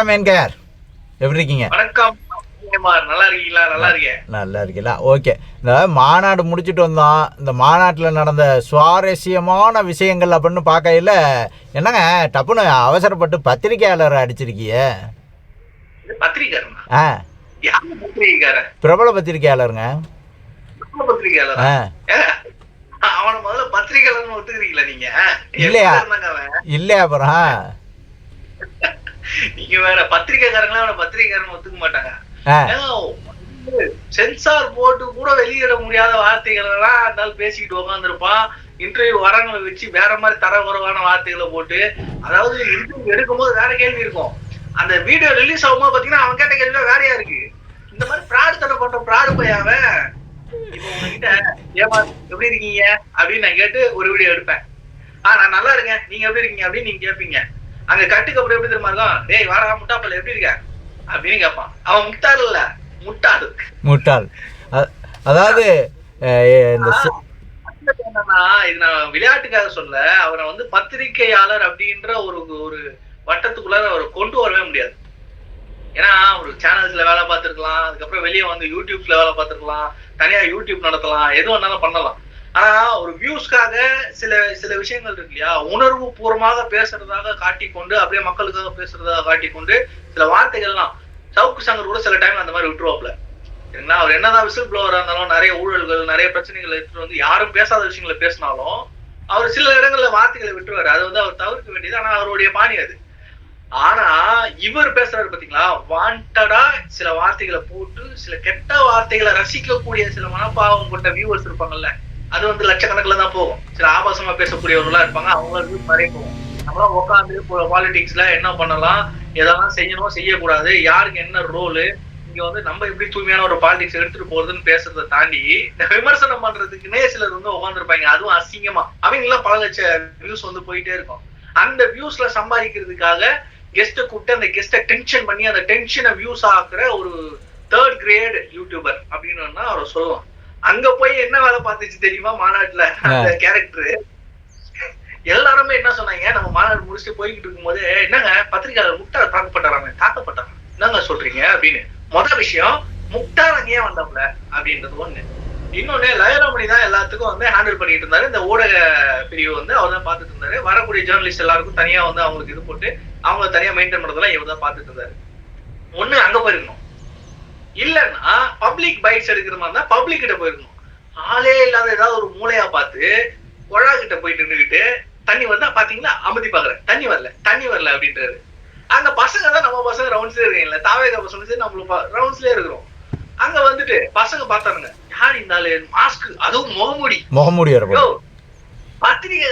வணக்கம் என்கேர் எப்படி இருக்கீங்க? வணக்கம். நல்லா இருக்கீங்களா? நல்லா இருக்கேன். நல்லா இருக்கீங்களா? ஓகே. இந்த மாநாடு முடிச்சுட்டு வந்தோம் இந்த மாநாட்டில் நடந்த சுவாரஸ்யமான விஷயங்கள் அப்படின்னு பார்க்கையில் என்னங்க டப்புன்னு அவசரப்பட்டு பத்திரிக்கையாளர் அடிச்சிருக்கிய? ஆ. பிரபல பத்திரிக்கையாளருங்க பத்திரிக்கையாளர் ஆ. அவனை முதல்ல பத்திரிக்கையாளர்னு ஒத்துக்கிறீங்களா நீங்க? இல்லையா? இல்லையா அப்புறம்? நீங்க வேற பத்திரிக்கைக்காரங்களா அவனை பத்திரிக்கையாரன் ஒத்துக்க மாட்டாங்க. சென்சார் போட்டு கூட வெளியிட முடியாத வார்த்தைகள் எல்லாம் இருந்தாலும் பேசிக்கிட்டு உட்காந்துருப்பான் இன்டர்வியூ வரவங்களை வச்சு வேற மாதிரி தரக்குறைவான வார்த்தைகளை போட்டு அதாவது இன்டர்வியூ எடுக்கும்போது வேற கேள்வி இருக்கும். அந்த வீடியோ ரிலீஸ் ஆகும்போது பாத்தீங்கன்னா அவன் கேட்ட கேள்வி வேறையா இருக்கு? இந்த மாதிரி பிராடு தடை பண்ற பிராடு பையன் அவன். இப்போ உங்ககிட்ட ஏமா எப்படி இருக்கீங்க? அப்படின்னு நான் கேட்டு ஒரு வீடியோ எடுப்பேன். ஆ நான் நல்லா இருக்கேன். நீங்க எப்படி இருக்கீங்க? அப்படின்னு நீங்க கேட்பீங்க அங்க கட்டுக்கு அப்புறம் எப்படி தெரியுமா இருக்கும்? டேய் வாடா முட்டாப்பல் எப்படி இருக்க? அப்படின்னு கேட்பான். அவன் முட்டாள் இல்ல முட்டாள். முட்டாள். அதாவது இந்த இது நான் விளையாட்டுக்காக சொல்ல அவரை வந்து பத்திரிக்கையாளர் அப்படின்ற ஒரு ஒரு வட்டத்துக்குள்ளார அவரை கொண்டு வரவே முடியாது. ஏன்னா ஒரு சேனல்ஸ்ல வேலை பார்த்திருக்கலாம். அதுக்கப்புறம் வெளியே வந்து யூடியூப்ஸ்ல வேலை பார்த்திருக்கலாம். தனியா யூடியூப் நடத்தலாம். எது வேணாலும் பண்ணலாம். ஆனா ஒரு வியூஸ்க்காக சில சில விஷயங்கள் இருக்கு இல்லையா? உணர்வு பூர்வமாக பேசுறதாக காட்டிக்கொண்டு அப்படியே மக்களுக்காக பேசுறதாக காட்டிக்கொண்டு சில வார்த்தைகள்லாம் சவுக்கு சங்கர் கூட சில டைம் அந்த மாதிரி விட்டுருவாப்ல சரிங்களா? அவர் என்னதான் விசில் ப்ளோவரா இருந்தாலும் நிறைய ஊழல்கள் நிறைய பிரச்சனைகள் எடுத்துட்டு வந்து யாரும் பேசாத விஷயங்களை பேசினாலும் அவர் சில இடங்கள்ல வார்த்தைகளை விட்டுருவாரு. அது வந்து அவர் தவிர்க்க வேண்டியது ஆனா அவருடைய பாணி அது. ஆனா இவர் பேசுறாரு பாத்தீங்களா? வாண்டடா சில வார்த்தைகளை போட்டு சில கெட்ட வார்த்தைகளை ரசிக்கக்கூடிய சில மனப்பாவம் கொண்ட வியூவர்ஸ் இருப்பாங்கல்ல. அது வந்து லட்சக்கணக்கில் தான் போகும். சில ஆபாசமா பேசக்கூடியவர்களா இருப்பாங்க அவங்களுக்கு நிறைய போகும் நம்மளாம் உட்காந்து பாலிடிக்ஸ்ல என்ன பண்ணலாம் எதெல்லாம் செய்யணும் செய்யக்கூடாது யாருக்கு என்ன ரோலு இங்க வந்து நம்ம எப்படி தூய்மையான ஒரு பாலிடிக்ஸ் எடுத்துட்டு போறதுன்னு பேசுறதை தாண்டி இந்த விமர்சனம் பண்றதுக்குன்னே சிலர் வந்து உட்காந்துருப்பாங்க அதுவும் அசிங்கமா. அவங்க எல்லாம் பல லட்ச வியூஸ் வந்து போயிட்டே இருக்கும். அந்த வியூஸ்ல சம்பாதிக்கிறதுக்காக கெஸ்ட்டை கூப்பிட்டு அந்த கெஸ்ட்டை டென்ஷன் பண்ணி அந்த டென்ஷனை வியூஸ் ஆக்குற ஒரு தேர்ட் கிரேட் யூடியூபர் அப்படின்னு அவரை சொல்லுவான் அங்க போய் என்ன வேலை பார்த்துச்சு தெரியுமா மாநாட்டுல? அந்த கேரக்டர் எல்லாருமே என்ன சொன்னாங்க? நம்ம மாநாடு முடிச்சுட்டு போய்கிட்டு இருக்கும்போது என்னங்க பத்திரிகையாளர் முக்தார் தாக்கப்பட்டாராமே தாக்கப்பட்டாங்க என்னங்க சொல்றீங்க அப்படின்னு. முதல் விஷயம் முக்தார் அங்க ஏன் வந்தாப்ல அப்படின்றது ஒண்ணு. இன்னொன்னு லயலமணி தான் எல்லாத்துக்கும் வந்து ஹேண்டில் பண்ணிட்டு இருந்தாரு. இந்த ஊடக பிரிவு வந்து அவர் தான் பார்த்துட்டு இருந்தாரு. வரக்கூடிய ஜேர்னலிஸ்ட் எல்லாருக்கும் தனியா வந்து அவங்களுக்கு இது போட்டு அவங்க தனியா மெயின்டைன் பண்றதெல்லாம் இவர் தான் பார்த்துட்டு இருந்தாரு. ஒண்ணு அங்க போயிருக்கணும் இல்லன்னா பப்ளிக் பைட்ஸ் எடுக்கிற மாதிரி இருந்தா பப்ளிக் கிட்ட போயிருக்கணும் ஆளே இல்லாத ஏதாவது ஒரு மூளையா பார்த்து குழா கிட்ட போயிட்டு நின்றுகிட்டு தண்ணி வந்தா பாத்தீங்களா? அமைதி பாக்குறேன் தண்ணி வரல. தண்ணி வரல அப்படின்றாரு. அங்க பசங்க தான் நம்ம பசங்க ரவுண்ட்ஸ்ல இருக்கீங்கல்ல. தாவேக பசங்க சரி நம்மளும் ரவுண்ட்ஸ்லயே இருக்கிறோம். அங்க வந்துட்டு பசங்க பார்த்தானுங்க. யார் இந்த மாஸ்க் அதுவும் முகமூடி. முகமூடி பத்திரிகை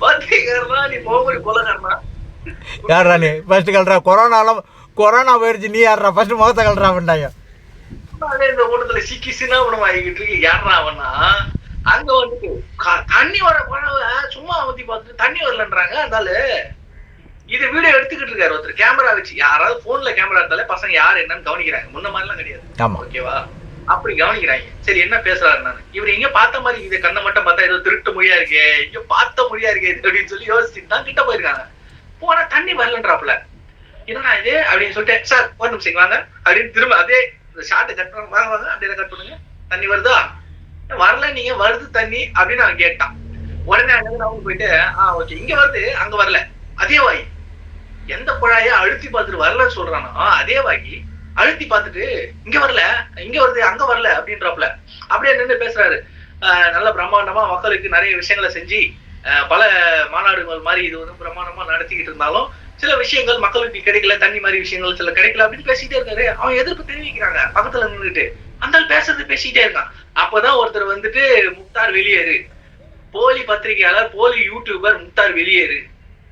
பத்திரிகைனா நீ முகமூடி கொலகாரனா? யாரா நீ? ஃபர்ஸ்ட் கல்றா. கொரோனாலாம் கொரோனா போயிடுச்சு நீ யாரா ஃபர்ஸ்ட் முகத்தை கல்றா பண்ணாங்க அதே இந்த கூட்டத்துல சிக்கி சின்னாபனம் ஆகிக்கிட்டு இருக்கு. யாரா அவனா அங்க வந்துட்டு தண்ணி வர சும்மா அமர்த்தி பார்த்துட்டு தண்ணி வரலன்றாங்க. அதனால இது வீடியோ எடுத்துக்கிட்டு இருக்காரு ஒருத்தர். கேமரா வச்சு யாராவது போன்ல கேமரா எடுத்தாலே பசங்க யார் என்னன்னு கவனிக்கிறாங்க. முன்ன மாதிரிலாம் கிடையாது. ஓகேவா? அப்படி கவனிக்கிறாங்க. சரி என்ன பேசுறாரு நானு இவர் எங்க பார்த்த மாதிரி இது கண்ணை மட்டும் பார்த்தா ஏதோ திருட்டு மொழியா இருக்கே எங்க பார்த்த மொழியா இருக்கே அப்படின்னு சொல்லி யோசிச்சுட்டு தான் கிட்ட போயிருக்காங்க. போனா தண்ணி வரலன்றாப்புல. என்னடா இது? அப்படின்னு சொல்லிட்டு சார் ஒரு நிமிஷம் வாங்க. அப்படின்னு திரும்ப அதே இந்த ஷார்ட் கட் பண்ண வாங்க வாங்க அப்படியே கட் பண்ணுங்க. தண்ணி வருதா? வரல நீங்க வருது தண்ணி அப்படின்னு அவன் கேட்டான். உடனே அங்க அவங்க போயிட்டு ஆ ஓகே இங்க வருது அங்க வரல. அதே வாய். எந்த குழாய அழுத்தி பார்த்துட்டு வரலன்னு சொல்றானோ அதே வாங்கி அழுத்தி பார்த்துட்டு இங்க வரல இங்க வருது அங்க வரல அப்படின்றப்பல. அப்படியே நின்று பேசுறாரு. நல்ல பிரம்மாண்டமா மக்களுக்கு நிறைய விஷயங்களை செஞ்சு பல மாநாடுகள் மாதிரி இது வந்து பிரம்மாண்டமா நடத்திக்கிட்டு இருந்தாலும் சில விஷயங்கள் மக்களுக்கு கிடைக்கல தண்ணி மாதிரி விஷயங்கள் சில கிடைக்கல அப்படின்னு பேசிட்டே இருக்காரு. அவன் எதிர்ப்பு தெரிவிக்கிறாங்க பக்கத்துல நின்றுட்டு அந்த பேசுறது பேசிட்டே இருக்கான். அப்பதான் ஒருத்தர் வந்துட்டு முக்தார் வெளியேறு. போலி பத்திரிகையாளர் போலி யூடியூபர் முக்தார் வெளியேறு.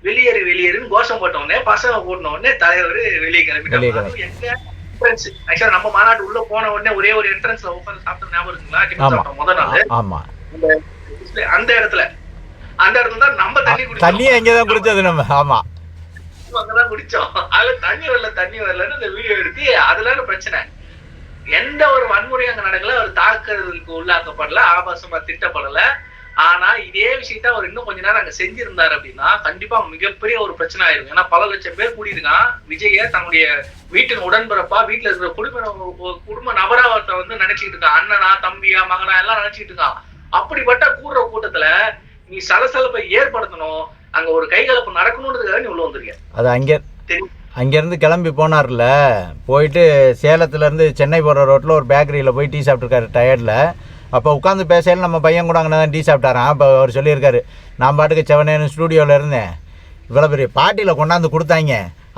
வெளியேறு வெளியேறுன்னு கோஷம் போட்ட உடனே பசங்க போட்டின உடனே தலைவர் வெளியே கிளம்பிட்டாங்க கிளம்பி. அதுவும் எங்க என்ட்ரன்ஸ் ஆக்சுவலா நம்ம மாநாட்டு உள்ள போன உடனே ஒரே ஒரு என்ட்ரன்ஸ்ல உட்காந்து சாப்பிட்ட ஞாபகம் இருக்குங்களா? முத நாள். அந்த இடத்துல. அந்த இடத்துல தான் நம்ம தண்ணி தண்ணியை இங்கே தான் குடிச்சது நம்ம. ஆமா. அங்கதான் குடிச்சோம். அதுல தண்ணி வரல தண்ணி வரலன்னு இந்த வீடியோ எடுத்து அதுல பிரச்சனை. எந்த ஒரு வன்முறையும் அங்க நடக்கல. அவர் தாக்குறதுக்கு உள்ளாக்கப்படல ஆபாசமா திட்டப்படல. ஆனா இதே விஷயத்த அவர் இன்னும் கொஞ்ச நேரம் அங்க செஞ்சிருந்தாரு அப்படின்னா கண்டிப்பா மிகப்பெரிய ஒரு பிரச்சனை ஆயிருக்கும் ஏன்னா பல லட்சம் பேர் கூடியிருக்கான். விஜய தன்னுடைய வீட்டின் உடன்பிறப்பா வீட்டுல இருக்கிற குடும்ப குடும்ப நபரா ஒருத்தன் வந்து நினைச்சிட்டு இருக்கான். அண்ணனா தம்பியா மகனா எல்லாம் நினைச்சிட்டு இருக்கான். அப்படிப்பட்ட கூடுற கூட்டத்துல நீ சலசலப்பை ஏற்படுத்தணும். அங்க ஒரு கைகலப்பு நடக்கணுன்றதுக்காக நீ உள்ள வந்திருக்க அது அங்கே அங்கேருந்து கிளம்பி போனார்ல போயிட்டு சேலத்துலேருந்து சென்னை போகிற ரோட்டில் ஒரு பேக்கரியில் போய் டீ சாப்பிட்ருக்காரு டயர்டில் அப்போ உட்காந்து பேசையில் நம்ம பையன் கூட அங்கே தான் டீ சாப்பிட்டாரான் அப்போ அவர் சொல்லியிருக்காரு நான் பாட்டுக்கு செவனேன்னு ஸ்டூடியோவில் இருந்தேன். இவ்வளோ பெரிய பாட்டியில் கொண்டாந்து கொடுத்தாங்க.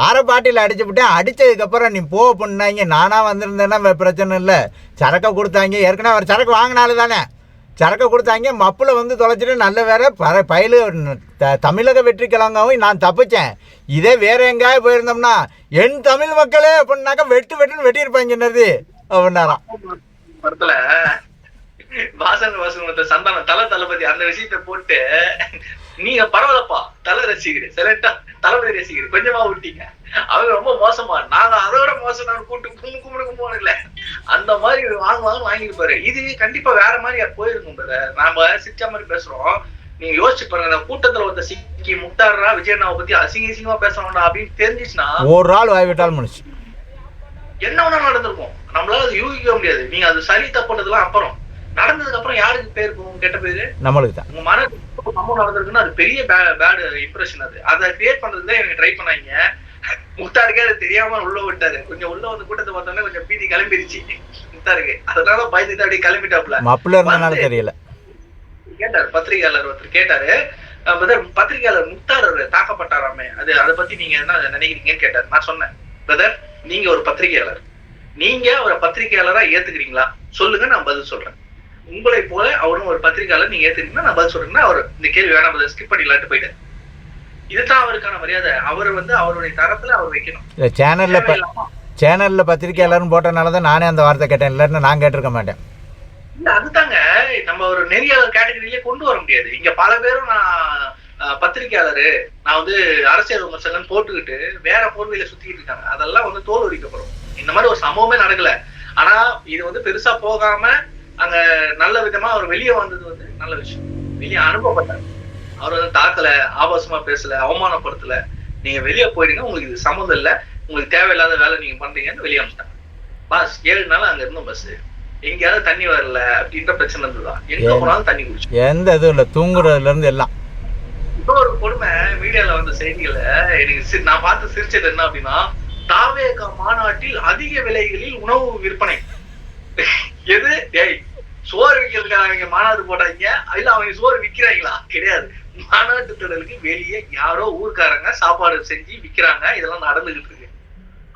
அரை பாட்டியில் அடிச்சு விட்டேன் அடித்ததுக்கப்புறம் நீ போ பண்ணாங்க. நானாக வந்திருந்தேன்னா பிரச்சனை இல்லை. சரக்கை கொடுத்தாங்க. ஏற்கனவே அவர் சரக்கு வாங்கினாலு தானே சரக்கை கொடுத்தாங்க மப்பில் வந்து தொலைச்சிட்டு நல்ல வேற பற பயிலு த தமிழக வெற்றிக்கலங்கவும் நான் தப்பிச்சேன். இதே வேற எங்கேயாவது போயிருந்தோம்னா என் தமிழ் மக்களே அப்படின்னாக்கா வெட்டு வெட்டுன்னு வெட்டியிருப்பாங்க என்னது? அப்படின்னாராம். படத்துல வாசன் வாசன் சந்தானம் தளபதி அந்த விஷயத்த போட்டு நீங்க பரவாயில்லப்பா தலை ரசிகர் செலக்டா தளபதி ரசிகர் கொஞ்சமா விட்டீங்க. அவங்க ரொம்ப மோசமா நாங்க அதோட மோசம் நான் கூட்டு கும்பு கும்பிடுக்கு போனல அந்த மாதிரி வாங்க வாங்க வாங்கிருப்பாரு இது கண்டிப்பா வேற மாதிரி போயிருக்கும் brother. நாம சிரிச்ச மாதிரி பேசுறோம். நீங்க யோசிச்சு பாருங்க அந்த கூட்டத்துல ஒருத்த சிக்கி முக்தாரா விஜயண்ணாவை பத்தி அசிங்க அசிங்கமா பேசுறோம்டா அப்படின்னு தெரிஞ்சிச்சுன்னா ஒரு ஆள் வாய் விட்டால் முடிச்சு என்ன வேணா நடந்திருக்கும். நம்மளால அது யூகிக்க முடியாது. நீங்க அது சரி தப்புனதுலாம் அப்புறம். நடந்ததுக்கு அப்புறம் யாருக்கு பேர் போகும்? கெட்ட பேரு? நம்மளுக்கு தான். உங்க மன சம்பவம் நடந்திருக்குன்னா அது பெரிய பேட் இம்ப்ரெஷன் அது. அதை கிரியேட் பண்றதுக்கு தான் எனக்கு ட்ரை பண்ணாங்க. முக்தாருக்கே அது தெரியாம உள்ள விட்டாரு. கொஞ்சம் உள்ள வந்து கூட்டத்தை பார்த்தோன்னே கொஞ்சம் பீதி கிளம்பிருச்சு. முக்தாருக்கு. அதனால பயந்துட்டு அப்படியே கிளம்பிட்டாப்ல மப்பில் இருந்தனால தெரியல. கேட்டாரு பத்திரிகையாளர் ஒருத்தர் கேட்டாரு. பிரதர் பத்திரிகையாளர் முக்தார் தாக்கப்பட்டாராமே. அது அதை பத்தி நீங்க என்ன நினைக்கிறீங்கன்னு கேட்டாரு. நான் சொன்னேன். பிரதர் நீங்க ஒரு பத்திரிகையாளர். நீங்க அவரை பத்திரிகையாளரா ஏத்துக்கிறீங்களா? சொல்லுங்க நான் பதில் சொல்றேன். உங்களை போல அவரும் ஒரு பத்திரிகையாளர் நீங்க ஏத்துக்கிறீங்கன்னா நான் பதில் சொல்றேன்னா அவர் இந்த கேள்வி வேணாம் பதில் ஸ்கிப் பண்ணிடலான்ட்டு போயிட்டாரு. இதுதான் அவருக்கான மரியாதை. அவர் வந்து அவருடைய தரத்துல அவர் வைக்கணும். சேனலில் சேனலில் பத்திரிக்கையாளர்னு போட்டனால தான் நானே அந்த வார்த்தை கேட்டேன். இல்லைன்னு நான் கேட்டிருக்க மாட்டேன். இல்ல அதுதாங்க. நம்ம ஒரு நெறியாளர் கேட்டகரியிலே கொண்டு வர முடியாது. இங்க பல பேரும் நான் அஹ், பத்திரிக்கையாளரு நான் வந்து அரசியல் விமர்சனம் போட்டுக்கிட்டு வேற போர்வையில சுத்திக்கிட்டு இருக்காங்க. அதெல்லாம் வந்து தோல் உரிக்கப்படும். இந்த மாதிரி ஒரு சம்பவமே நடக்கல. ஆனா இது வந்து பெருசா போகாம அங்க நல்ல விதமா அவர் வெளியே வந்தது வந்து நல்ல விஷயம். வெளியே அனுப்பப்பட்டார். அவர் வந்து தாக்கல ஆபாசமா பேசல அவமானப்படுத்தல. நீங்க வெளியே போயிடுங்க உங்களுக்கு இது சம்மந்தம் இல்ல. உங்களுக்கு தேவையில்லாத வேலை நீங்க பண்றீங்கன்னு வெளியே அனுப்பிச்சிட்டாங்க பஸ் ஏழு நாள் அங்க இருந்தோம் பஸ். எங்கேயாவது தண்ணி வரல அப்படின்ற பிரச்சனை இருந்ததுதான். எங்க? போனாலும் தண்ணி குடிச்சு. எந்த இதுவும் இல்லை தூங்குறதுலேருந்து எல்லாம். இன்னொரு கொடுமை மீடியால வந்த செய்திகளை எனக்கு நான் பார்த்து சிரிச்சது என்ன அப்படின்னா தாவேகா மாநாட்டில் அதிக விலைகளில் உணவு விற்பனை. எது? டேய் சோறு விற்கிறதுக்காக அவங்க மாநாடு போட்டாங்க இல்ல அவங்க சோறு விக்கிறாங்களா? கிடையாது. மாநாட்டு திடலுக்கு வெளியே யாரோ ஊர்க்காரங்க சாப்பாடு செஞ்சு விக்கிறாங்க. இதெல்லாம் நடந்துகிட்டு இருக்கு.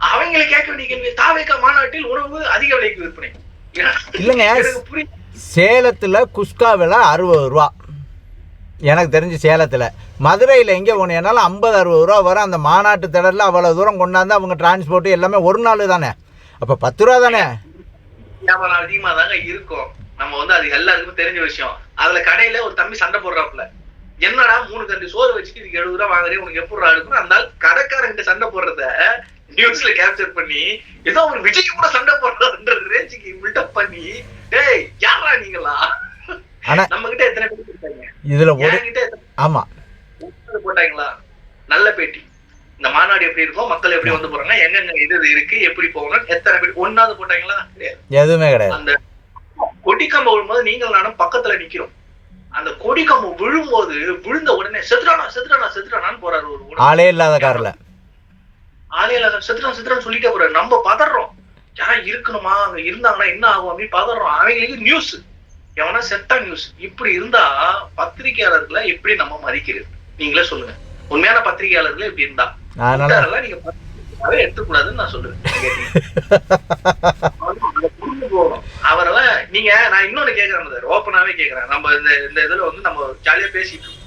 அவங்களை கேட்க வேண்டிய கேள்வி தாவேகா மாநாட்டில் உணவு அதிக விலைக்கு விற்பனை. இல்லைங்க. சேலத்தில் குஸ்கா விலை அறுபது ரூபா. எனக்கு தெரிஞ்சு சேலத்தில். மதுரையில் எங்கே போனேனாலும் ஐம்பது அறுபது ரூபா வரும் அந்த மாநாட்டு திடலில் அவ்வளோ தூரம் கொண்டாந்து அவங்க டிரான்ஸ்போர்ட்டு எல்லாமே ஒரு நாள் தானே அப்போ பத்து ரூபா தானே? வியாபாரம் அதிகமா தாங்க இருக்கும். நம்ம வந்து அது எல்லாருக்குமே தெரிஞ்ச விஷயம். அதுல கடையில ஒரு தம்பி சண்டை போடுறாப்புல. என்னடா மூணு கண்டு சோறு வச்சுட்டு இதுக்கு எழுபது ரூபா வாங்குறேன் உனக்கு எப்படி இருக்கும் அந்த கடைக்காரங்கிட்ட சண்டை போடுறத நியூஸ்ல கேப்சர் பண்ணி ஏதோ ஒரு விஜய்க்கு கூட சண்டை போடுறன்ற ரேஞ்சுக்கு பில்டப் பண்ணி டேய் யாரா நீங்களா? நம்ம கிட்ட எத்தனை பேர் இருக்காங்க? இதில் ஆமாம் பேர் போட்டாங்களா? நல்ல பேட்டி. இந்த மாநாடு எப்படி இருக்கும் மக்கள் எப்படி வந்து போறாங்க எங்கெங்க இது இருக்கு எப்படி போகணும் எத்தனை பேர் ஒன்னாவது போட்டாங்களா? எதுவுமே கிடையாது. அந்த கொடிக்கம்பம் விழும்போது நீங்கள் நானும் பக்கத்துல நிக்கிறோம். அந்த கொடிக்கம்பம் விழும்போது விழுந்த உடனே செத்துறானா செத்துறானா செத்துறானான்னு போறாரு ஒரு. ஆளே இல்லாத காரில். ஆலையில செத்துறான் செத்துறான்னு சொல்லிட்டே போறாரு. நம்ம பதறோம். யாரா இருக்கணுமா? அங்க இருந்தாங்கன்னா என்ன ஆகும் அப்படின்னு பதறோம். அவங்களுக்கு நியூஸ் எவனா செத்தா நியூஸ் இப்படி இருந்தா பத்திரிகையாளர்களை எப்படி நம்ம மதிக்கிறது? நீங்களே சொல்லுங்க. உண்மையான பத்திரிகையாளர்களே இப்படி இருந்தா. நீங்க எடுத்துக்கூடாதுன்னு நான் சொல்லுவேன். அவரெல்லாம் நீங்க நான் இன்னொன்னு கேக்குறேன் சார் ஓப்பனாவே கேக்குறேன். நம்ம இந்த இந்த இதுல வந்து நம்ம ஜாலியா பேசிட்டு இருக்கோம்.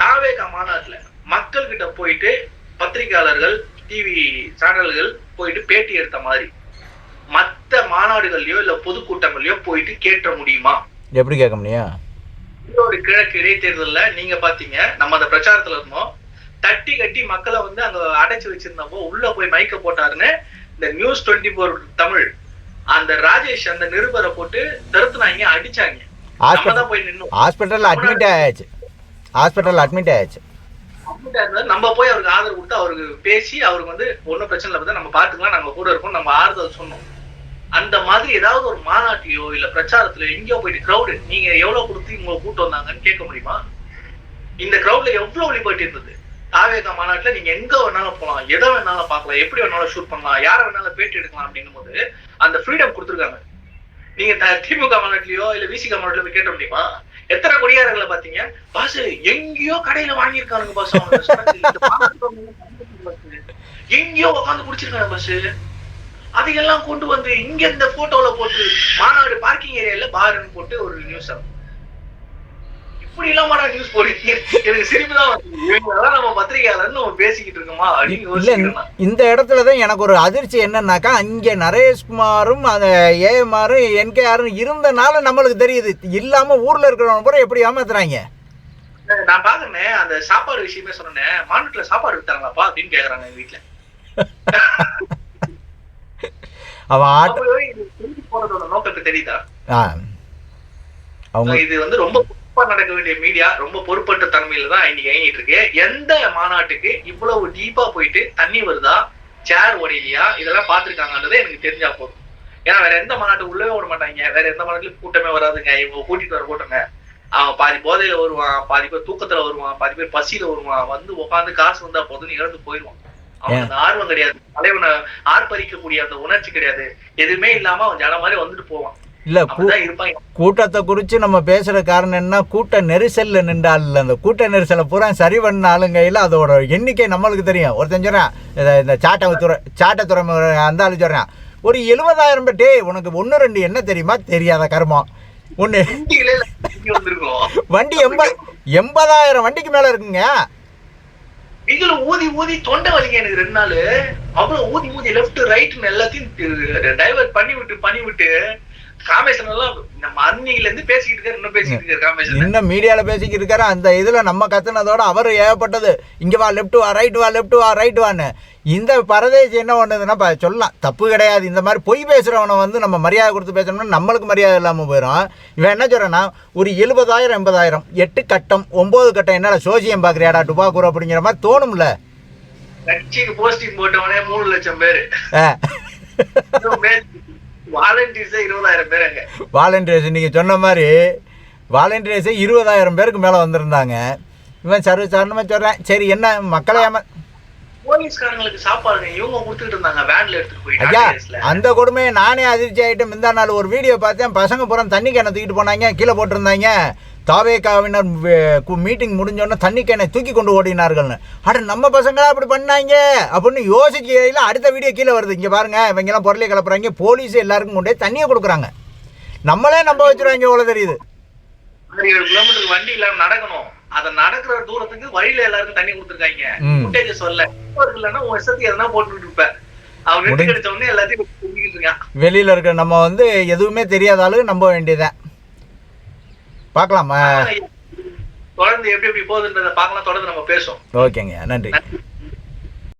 தாவேகா மாநாட்டுல மக்கள் கிட்ட போயிட்டு பத்திரிகையாளர்கள் டிவி சேனல்கள் போயிட்டு பேட்டி எடுத்த மாதிரி மத்த மாநாடுகள்லயோ இல்ல பொதுக்கூட்டங்கள்லயோ போயிட்டு கேட்ட முடியுமா? எப்படி கேட்க முடியும்? ஈரோடு கிழக்கு இடைத்தேர்தல்ல நீங்க பாத்தீங்க நம்ம அந்த பிரச்சாரத்துல இருந்தோம். தட்டி கட்டி மக்களை வந்து அங்க அடைச்சு வச்சிருந்தப்போ உள்ள போய் மைக்க போட்டாருன்னு இந்த நியூஸ் டுவெண்ட்டி ஃபோர் தமிழ் அந்த ராஜேஷ் அந்த நிருபரை போட்டு தருத்துனாங்க அடிச்சாங்க. நம்ம ஹாஸ்பிட்டல் அட்மிட் ஆயாச்சு. ஹாஸ்பிட்டலில் அட்மிட் ஆயாச்சு. நம்ம போய் அவருக்கு ஆதரவு கொடுத்து அவருக்கு பேசி அவருக்கு வந்து ஒன்றும் பிரச்சனை இல்லை நம்ம பார்த்துக்கலாம் நாங்க கூட இருக்கோம் நம்ம ஆறுதல் சொன்னோம். அந்த மாதிரி ஏதாவது ஒரு மாநாட்டிலையோ இல்ல பிரச்சாரத்திலயோ எங்கேயோ போயிட்டு கிரௌடு நீங்க எவ்வளவு கொடுத்து உங்களை கூட்டு வந்தாங்கன்னு கேட்க முடியுமா? இந்த கிரௌட்ல எவ்வளவு லிபர்ட்டி இருந்தது? தாவேகா மாநாட்டுல நீங்க எங்க வேணாலும் போகலாம் எதை வேணாலும் பார்க்கலாம் எப்படி வேணாலும் ஷூட் பண்ணலாம் யாரை வேணாலும் பேட்டி எடுக்கலாம் அப்படின்னும் போது அந்த ஃப்ரீடம் கொடுத்துருக்காங்க. நீங்க த- திமுக மாநாட்டிலயோ இல்ல விசிக மாநாட்டிலயோ போய் கேட்ட முடியுமா? எத்தனை கொடியாரங்களை பாத்தீங்க பாஸ் எங்கேயோ கடையில வாங்கியிருக்கானுங்க பாஸ் எங்கேயோ உட்காந்து குடிச்சிருக்காங்க பஸ் அதையெல்லாம் கொண்டு வந்து இங்க இந்த போட்டோல போட்டு மாநாடு பார்க்கிங் ஏரியால பாருன்னு போட்டு ஒரு நியூஸ் ஆகும் இப்படி இல்லாமடா நியூஸ் போடுறீங்க? எனக்கு சிரிப்பு தான் வந்து நம்ம பத்திரிகையாளர்னு நம்ம பேசிக்கிட்டு இருக்கோமா? அப்படின்னு இந்த இடத்துல தான் எனக்கு ஒரு அதிர்ச்சி என்னன்னாக்கா அங்கே நரேஷ்குமாரும் அந்த ஏஎம்ஆரும் என்கேஆரும் இருந்தனால நம்மளுக்கு தெரியுது. இல்லாமல் ஊரில் இருக்கிறவங்க பூரா எப்படி ஏமாத்துறாங்க? நான் பாக்குறேன் அந்த சாப்பாடு விஷயமே சொன்னேன் மாநாட்டுல சாப்பாடு வித்தாங்களாப்பா அப்படின்னு கேக்குறாங்க எங்க வீட்டுல அவன் ஆட்ட போறதோட நோக்கத்தை தெரியுதா? அவங்க இது வந்து ரொம்ப பொறுப்பா நடக்க வேண்டிய மீடியா ரொம்ப பொறுப்பற்ற தன்மையில தான் இன்னைக்கு இயங்கிட்டு இருக்கு. எந்த மாநாட்டுக்கு இவ்வளவு டீப்பா போயிட்டு தண்ணி வருதா சேர் உடையலையா இதெல்லாம் பாத்துருக்காங்கன்றது எனக்கு தெரிஞ்சா போதும். ஏன்னா வேற எந்த மாநாட்டு உள்ளவே விட மாட்டாங்க. வேற எந்த மாநாட்டுலயும் கூட்டமே வராதுங்க. இவங்க கூட்டிட்டு வர கூட்டங்க. அவன் பாதி போதையில வருவான் பாதி பேர் தூக்கத்துல வருவான் பாதி பேர் பசியில வருவான். வந்து உட்காந்து காசு வந்தா போதும்னு இறந்து போயிடுவான் அவனுக்கு அந்த ஆர்வம் கிடையாது. தலைவனை ஆர்ப்பரிக்கக்கூடிய அந்த உணர்ச்சி கிடையாது. எதுவுமே இல்லாம அவன் ஜன மாதிரி வந்துட்டு போவான். இல்லை கூட்டத்தை குறித்து நம்ம பேசுகிற காரணம் என்ன கூட்ட நெரிசலில் நின்றால் அந்த கூட்ட நெரிசலை பூரா சரி பண்ண ஆளுங்கையில் அதோட எண்ணிக்கை நம்மளுக்கு தெரியும். ஒருத்தன் சொல்கிறான் இந்த சாட்டை துறை சாட்டை துறை அந்த ஆளு சொல்கிறான் ஒரு எழுபதாயிரம் பேர் டேய் உனக்கு ஒன்று ரெண்டு என்ன தெரியுமா? தெரியாத கர்மம். ஒன்று வண்டி எண்பது எண்பதாயிரம் வண்டிக்கு மேலே இருக்குங்க. இதுல ஊதி ஊதி தொண்டை வலிங்க எனக்கு ரெண்டு நாள். அவ்வளவு ஊதி ஊதி லெஃப்ட் ரைட்னு எல்லாத்தையும் டைவர்ட் பண்ணி விட்டு பண்ணி விட்டு இன்னும் மீடியாவில் பேசிக்கிட்டு இருக்காரு. அந்த இதில் நம்ம கத்துனதோட அவர் ஏகப்பட்டது. இங்கே வா லெஃப்ட் வா ரைட் வா லெஃப்ட் வா ரைட் வான்னு. இந்த பரதேசி என்ன பண்ணுதுன்னா சொல்லலாம். தப்பு கிடையாது. இந்த மாதிரி பொய் பேசுகிறவனை வந்து நம்ம மரியாதை கொடுத்து பேசணும்னா நம்மளுக்கு மரியாதை இல்லாமல் போயிடும் இவன் என்ன சொல்கிறான்னா ஒரு எழுபதாயிரம் எண்பதாயிரம் எட்டு கட்டம் ஒம்பது கட்டம் என்னடா சோசியம் பார்க்குறியாடா டுபாக்கூர் அப்படிங்கிற மாதிரி தோணும்ல. கட்சிக்கு போஸ்டிங் போட்டவனே மூணு லட்சம் பேரு. ஆ. வாலண்டியர்ஸே இருபதாயிரம் பேர் அங்க. வாலண்டியர்ஸ் நீங்கள் சொன்ன மாதிரி வாலண்டியர்ஸே இருபதாயிரம் பேருக்கு மேலே வந்திருந்தாங்க. இவன் சர்வ சாரணமாக சொல்கிறேன் சரி என்ன மக்களை ஏமா போலீஸ்காரங்களுக்கு சாப்பாடுங்க. இவங்க கொடுத்துட்டு இருந்தாங்க வேன்ல எடுத்துட்டு போய் ஐயா டாக்டர்ஸ்ல. அந்த கொடுமையை நானே அதிர்ச்சி ஆகிட்டு முந்தா நாள் ஒரு வீடியோ பார்த்தேன். பசங்க பூரா தண்ணி கேனை தூக்கிட்டு போனாங்க கீழே போட்டிருந்தாங்க. தாவேக்காவினர் மீட்டிங் முடிஞ்சோடனே தண்ணி கேனை தூக்கி கொண்டு ஓடினார்கள்னு. அட நம்ம பசங்களா அப்படி பண்ணாங்க அப்படின்னு யோசிக்கையில் அடுத்த வீடியோ கீழே வருது. இங்கே பாருங்க இவங்கெல்லாம் பொருளை கிளப்புறாங்க போலீஸ் எல்லாருக்கும் கொண்டு தண்ணியை கொடுக்குறாங்க. நம்மளே நம்ப வச்சிருவாங்க எவ்வளோ தெரியுது? கிலோமீட்டருக்கு வண்டி இல்லாம நடக்கணும். அத நடக்கிற தூரத்துக்கு வழியில எல்லாருக்கும் தண்ணி கொடுத்துருக்காங்க சொல்ல இல்லைன்னா உன் இஷ்டத்துக்கு எதனா போட்டுட்டு இருப்ப. அவன் நெட்டு முடிஞ்சு- கிடைச்ச உடனே எல்லாத்தையும் சொல்லிக்கிட்டு இருக்கான். வெளியில் இருக்கிற நம்ம வந்து எதுவுமே தெரியாத ஆளு நம்ப வேண்டியதான் பார்க்கலாமா தொடர்ந்து எப்படி எப்படி போகுதுன்றத பார்க்கலாம் தொடர்ந்து நம்ம பேசுவோம். ஓகேங்க நன்றி. நன்றி.